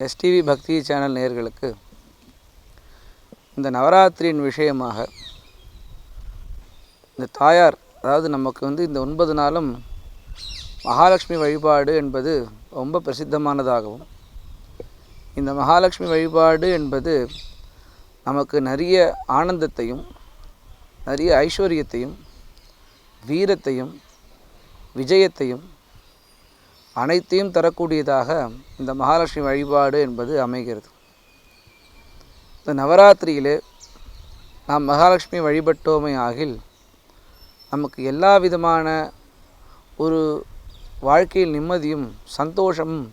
STV பக்தி channel நேயர்களுக்கு இந்த நவராத்திரியின் விஷயமாக இந்த தாயார் அதாவது நமக்கு வந்து இந்த ஒன்பது நாளும் மகாலட்சுமி வழிபாடு என்பது ரொம்ப பிரசித்தமானதாகவும் இந்த மகாலட்சுமி வழிபாடு என்பது நமக்கு நிறைய ஆனந்தத்தையும் நிறைய ஐஸ்வர்யத்தையும் வீரத்தையும் விஜயத்தையும் அனைத்தையும் தரக்கூடியதாக இந்த மகாலட்சுமி வழிபாடு என்பது அமைகிறது. இந்த நவராத்திரியிலே நாம் மகாலட்சுமி வழிபட்டோமே ஆகில் நமக்கு எல்லா விதமான ஒரு வாழ்க்கையில் நிம்மதியும் சந்தோஷமும்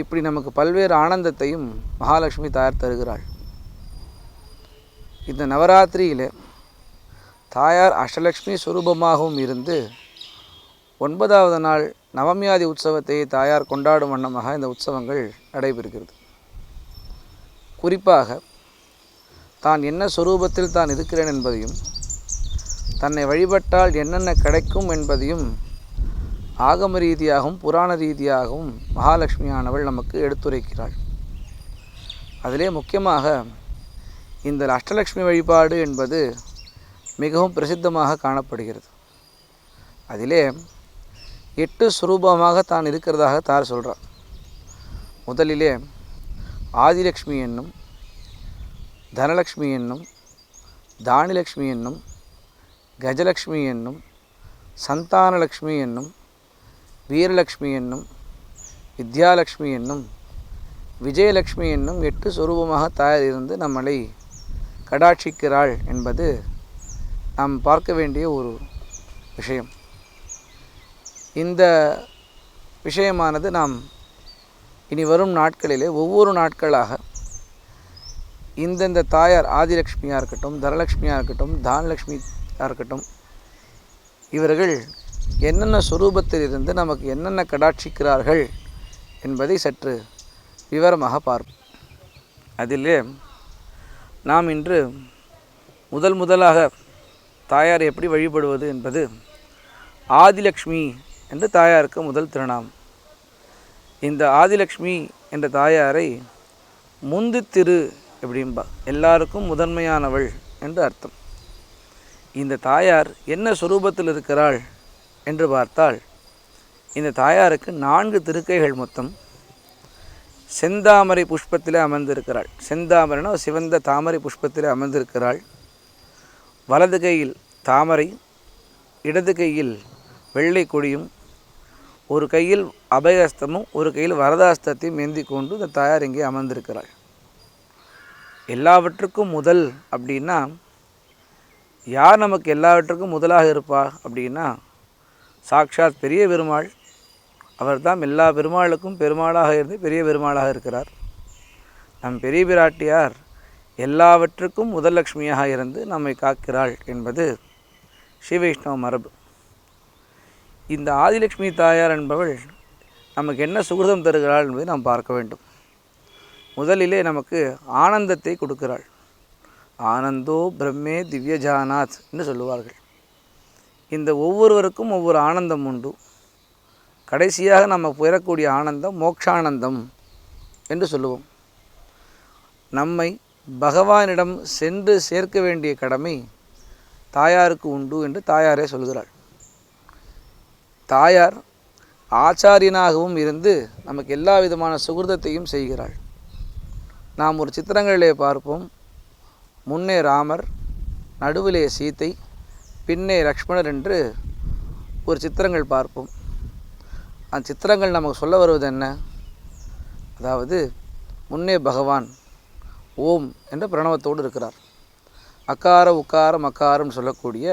இப்படி நமக்கு பல்வேறு ஆனந்தத்தையும் மகாலட்சுமி தாயார் தருகிறாள். இந்த நவராத்திரியில் தாயார் அஷ்டலக்ஷ்மி சுரூபமாகவும் இருந்து ஒன்பதாவது நாள் நவமியாதி உற்சவத்தை தாயார் கொண்டாடும் வண்ணமாக இந்த உற்சவங்கள் நடைபெறுகிறது. குறிப்பாக தான் என்ன சொரூபத்தில் தான் இருக்கிறேன் என்பதையும் தன்னை வழிபட்டால் என்னென்ன கிடைக்கும் என்பதையும் ஆகம ரீதியாகவும் புராண ரீதியாகவும் மகாலட்சுமியானவள் நமக்கு எடுத்துரைக்கிறாள். அதிலே முக்கியமாக இந்த அஷ்டலக்ஷ்மி வழிபாடு என்பது மிகவும் பிரசித்தமாக காணப்படுகிறது. அதிலே எட்டு சுரூபமாக தான் இருக்கிறதாக தார் சொல்கிறார் முதலிலே ஆதிலக்ஷ்மி என்னும் தனலக்ஷ்மி என்னும் தானிலக்ஷ்மி என்னும் கஜலக்ஷ்மி என்னும் சந்தானலக்ஷ்மி என்னும் வீரலக்ஷ்மி என்னும் வித்யாலக்ஷ்மி என்னும் விஜயலக்ஷ்மி என்னும் எட்டு சுரூபமாக தாயார் இருந்து நம்மளை கடாட்சிக்கிறாள் என்பது நாம் பார்க்க வேண்டிய ஒரு விஷயம். இந்த விஷயமானது நாம் இனி வரும் நாட்களிலே ஒவ்வொரு நாட்களாக இந்தந்த தாயார் ஆதிலக்ஷ்மியாக இருக்கட்டும் தனலக்ஷ்மியாக இருக்கட்டும் தானலக்ஷ்மியாக இருக்கட்டும் இவர்கள் என்னென்ன சுரூபத்தில் இருந்து நமக்கு என்னென்ன கடாட்சிக்கிறார்கள் என்பதை சற்று விவரமாக பார்ப்போம். அதிலே நாம் இன்று முதல் முதலாக தாயார் எப்படி வழிபடுவது என்பது ஆதிலக்ஷ்மி என்று தாயாருக்கு முதல் திருநாம். இந்த ஆதிலக்ஷ்மி என்ற தாயாரை முந்து திரு எப்படிம்பா எல்லாருக்கும் முதன்மையானவள் என்று அர்த்தம். இந்த தாயார் என்ன சுரூபத்தில் இருக்கிறாள் என்று பார்த்தால் இந்த தாயாருக்கு நான்கு திருக்கைகள் மொத்தம் செந்தாமரை புஷ்பத்திலே அமர்ந்திருக்கிறாள். செந்தாமரைனா சிவந்த தாமரை புஷ்பத்திலே அமர்ந்திருக்கிறாள். வலது கையில் தாமரை இடது கையில் வெள்ளை கொடியும் ஒரு கையில் அபயஹஸ்தமும் ஒரு கையில் வரதாஸ்தத்தையும் ஏந்தி கொண்டு இந்த தாயார் இங்கே அமர்ந்திருக்கிறார் எல்லாவற்றுக்கும் முதல் அப்படின்னா யார் நமக்கு எல்லாவற்றுக்கும் முதலாக இருப்பா அப்படின்னா சாக்ஷாத் பெரிய பெருமாள். அவர்தான் எல்லா பெருமாளுக்கும் பெருமாளாக இருந்து பெரிய பெருமாளாக இருக்கிறார். நம் பெரிய பிராட்டியார் எல்லாவற்றுக்கும் முதல் இருந்து நம்மை காக்கிறாள் என்பது ஸ்ரீ வைஷ்ணவ மரபு. இந்த ஆதிலட்சுமி தாயார் என்பவள் நமக்கு என்ன சுகிருதம் தருகிறாள் என்பதை நாம் பார்க்க வேண்டும். முதலிலே நமக்கு ஆனந்தத்தை கொடுக்கிறாள். ஆனந்தோ பிரம்மே திவ்யஜானாத் என்று சொல்லுவார்கள். இந்த ஒவ்வொருவருக்கும் ஒவ்வொரு ஆனந்தம் உண்டு. கடைசியாக நம்ம பெறக்கூடிய ஆனந்தம் மோக்ஷானந்தம் என்று சொல்லுவோம். நம்மை பகவானிடம் சென்று சேர்க்க வேண்டிய கடமை தாயாருக்கு உண்டு என்று தாயாரே சொல்கிறாள். தாயார் ஆச்சாரியனாகவும் இருந்து நமக்கு எல்லா விதமான சுகிருதத்தையும் செய்கிறாள். நாம் ஒரு சித்திரங்களிலே பார்ப்போம். முன்னே ராமர் நடுவிலே சீத்தை பின்னே லக்ஷ்மணர் என்று ஒரு சித்திரங்கள் பார்ப்போம். அந்த சித்திரங்கள் நமக்கு சொல்ல வருவது என்ன? அதாவது முன்னே பகவான் ஓம் என்ற பிரணவத்தோடு இருக்கிறார். அக்கார உக்காரம் அக்காரம் சொல்லக்கூடிய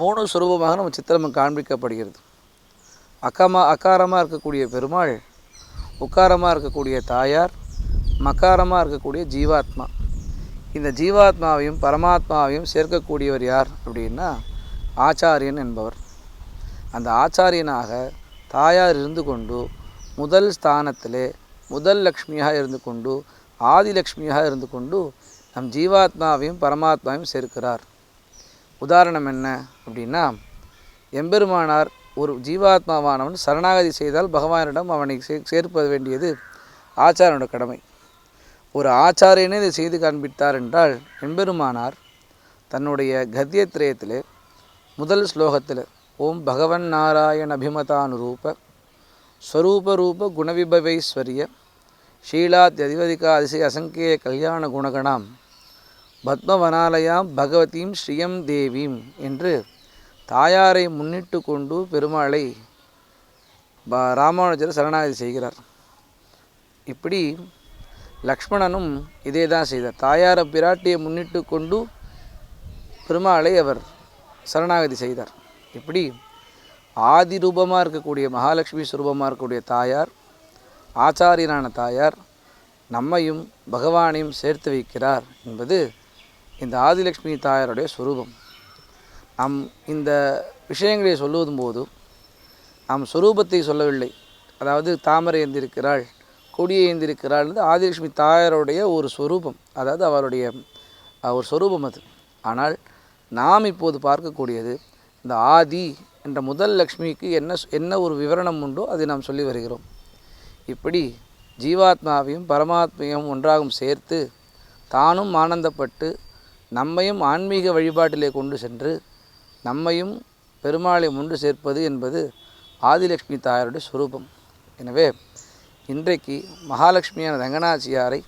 மூணு சுரூபமாக நம்ம சித்திரம் காண்பிக்கப்படுகிறது. அக்கமா அக்காரமாக இருக்கக்கூடிய பெருமாள் உக்காரமாக இருக்கக்கூடிய தாயார் மக்காரமாக இருக்கக்கூடிய ஜீவாத்மா. இந்த ஜீவாத்மாவையும் பரமாத்மாவையும் சேர்க்கக்கூடியவர் யார் அப்படின்னா ஆச்சாரியன் என்பவர். அந்த ஆச்சாரியனாக தாயார் இருந்து கொண்டு முதல் ஸ்தானத்திலே முதல் லக்ஷ்மியாக இருந்து கொண்டு ஆதிலக்ஷ்மியாக இருந்து கொண்டு நம் ஜீவாத்மாவையும் பரமாத்மாவையும் சேர்க்கிறார். உதாரணம் என்ன அப்படின்னா எம்பெருமானார் ஒரு ஜீவாத்மாவானவன் சரணாகதி செய்தால் பகவானிடம் அவனை சே சேர்ப்பது வேண்டியது ஆச்சாரனோட கடமை. ஒரு ஆச்சாரியனே இதை செய்து காண்பித்தார் என்றால் எம்பெருமானார் தன்னுடைய கத்தியத்திரயத்திலே முதல் ஸ்லோகத்தில் ஓம் பகவன் நாராயண அபிமதானுரூப ஸ்வரூப ரூப குணவிபவைஸ்வரிய ஷீலாத்யதிவதிகா அதிசய அசங்கேய கல்யாண குணகணாம் பத்மவனாலயாம் பகவதீம் ஸ்ரீயம் தேவீம் என்று தாயாரை முன்னிட்டு கொண்டு பெருமாளை ப- ராமானுஜர் சரணாகதி செய்கிறார். இப்படி லக்ஷ்மணனும் இதே தான் செய்தார். தாயார பிராட்டியை முன்னிட்டு கொண்டு பெருமாளை அவர் சரணாகதி செய்தார். இப்படி ஆதி ரூபமாக இருக்கக்கூடிய மகாலட்சுமி சுரூபமாக இருக்கக்கூடிய தாயார் ஆச்சாரியனான தாயார் நம்மையும் பகவானையும் சேர்த்து வைக்கிறார் என்பது இந்த ஆதிலக்ஷ்மி தாயாருடைய சுரூபம். நாம் இந்த விஷயங்களை சொல்லுவதும் போது நாம் சொரூபத்தை சொல்லவில்லை. அதாவது தாமரை ஏந்திருக்கிறாள் கொடியை ஏந்திருக்கிறாள் என்று ஆதிலட்சுமி தாயாருடைய ஒரு சொரூபம் அதாவது அவருடைய ஒரு சொரூபம் அது. ஆனால் நாம் இப்போது பார்க்கக்கூடியது இந்த ஆதி என்ற முதல் லக்ஷ்மிக்கு என்ன என்ன ஒரு விவரணம் உண்டோ அதை நாம் சொல்லி வருகிறோம். இப்படி ஜீவாத்மாவையும் பரமாத்மையும் ஒன்றாகவும் சேர்த்து தானும் ஆனந்தப்பட்டு நம்மையும் ஆன்மீக வழிபாட்டிலே கொண்டு சென்று நம்மையும் பெருமாளை ஒன்று சேர்ப்பது என்பது ஆதிலட்சுமி தாயாருடைய சுரூபம். எனவே இன்றைக்கு மகாலட்சுமியான ரங்கநாச்சியாரை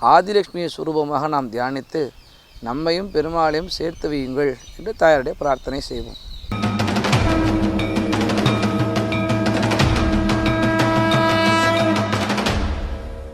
ஆதிலட்சுமியை சுரூபமாக நாம் தியானித்து நம்மையும் பெருமாளையும் சேர்த்து வையுங்கள் என்று தாயாருடைய பிரார்த்தனை செய்வோம்.